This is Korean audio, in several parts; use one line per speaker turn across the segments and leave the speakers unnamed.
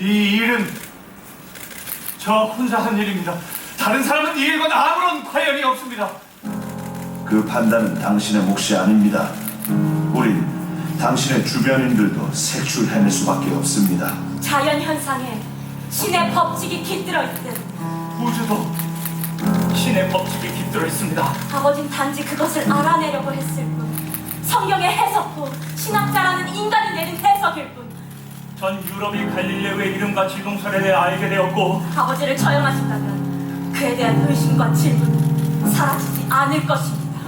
이 일은 저 혼자 한 일입니다. 다른 사람은 이 일과 아무런 관련이 없습니다.
그 판단은 당신의 몫이 아닙니다. 우린 당신의 주변인들도 색출해낼 수밖에 없습니다.
자연 현상에 신의 법칙이 깃들어 있듯
우주도 신의 법칙이 깃들어 있습니다.
아버진 단지 그것을 알아내려고 했을 뿐 성경의 해석도 신학자라는 인간이 내린 해석일 뿐
전 유럽이 갈릴레오의 이름과 지동설에 대해 알게 되었고
아버지를 처형하신다면 그에 대한 의심과 질문은 사라지지 않을 것입니다.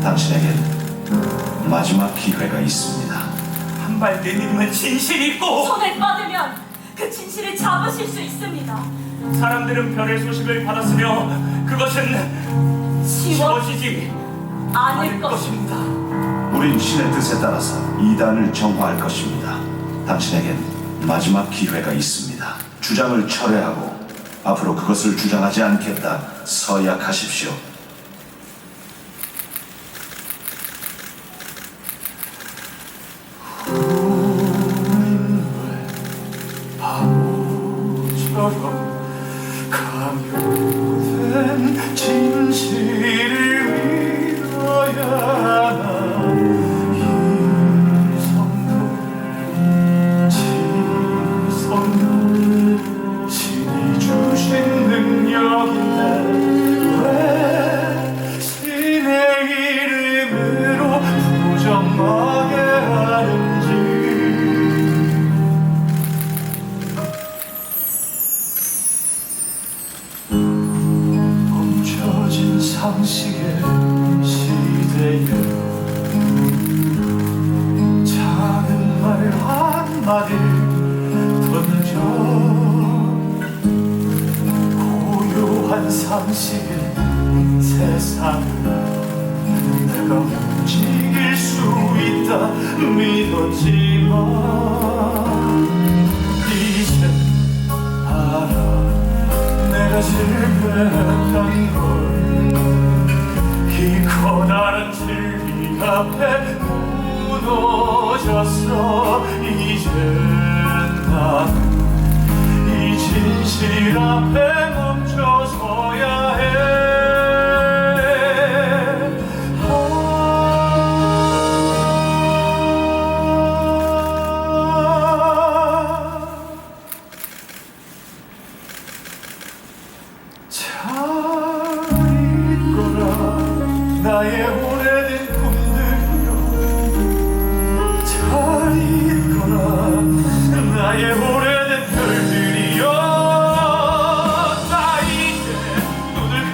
당신에겐 마지막 기회가 있습니다.
한 발 내밀면 진실이 있고
손을 뻗으면 그 진실을 잡으실 수 있습니다.
사람들은 별의 소식을 받았으며 그것은
지워
지워지지
않을 것입니다.
것입니다.
우린 신의 뜻에 따라서 이단을 정화할 것입니다. 당신에겐 마지막 기회가 있습니다. 주장을 철회하고 앞으로 그것을 주장하지 않겠다 서약하십시오.
바보처럼 강요된 진실을 상식의 시대에 작은 말 한마디 던져 고요한 상식의 세상을 내가 움직일 수 있다 믿었지만 이제 알아. 내가 실패했던 걸 앞에 무너졌어. 이제 난이 진실 앞에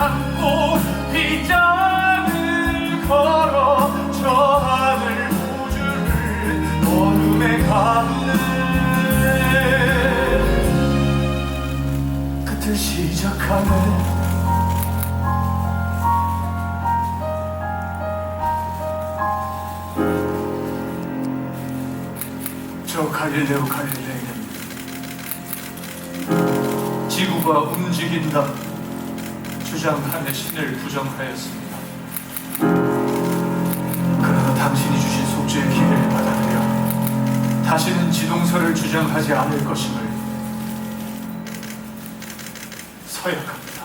감고 빗장을 걸어 저 하늘 우주를 어둠에 가는 끝을 시작하네. 저 갈릴레오 갈릴레이는 지구가 움직인다 주장하는 신을 부정하였습니다. 그러나 당신이 주신 속죄의 기회를 받아들여 다시는 지동설을 주장하지 않을 것임을 서약합니다.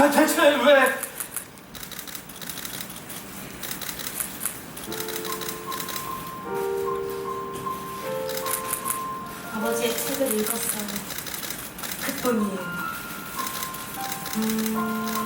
네가 대체 왜?
아버지의 책을 읽었어요. 그뿐이에요. 음,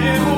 I am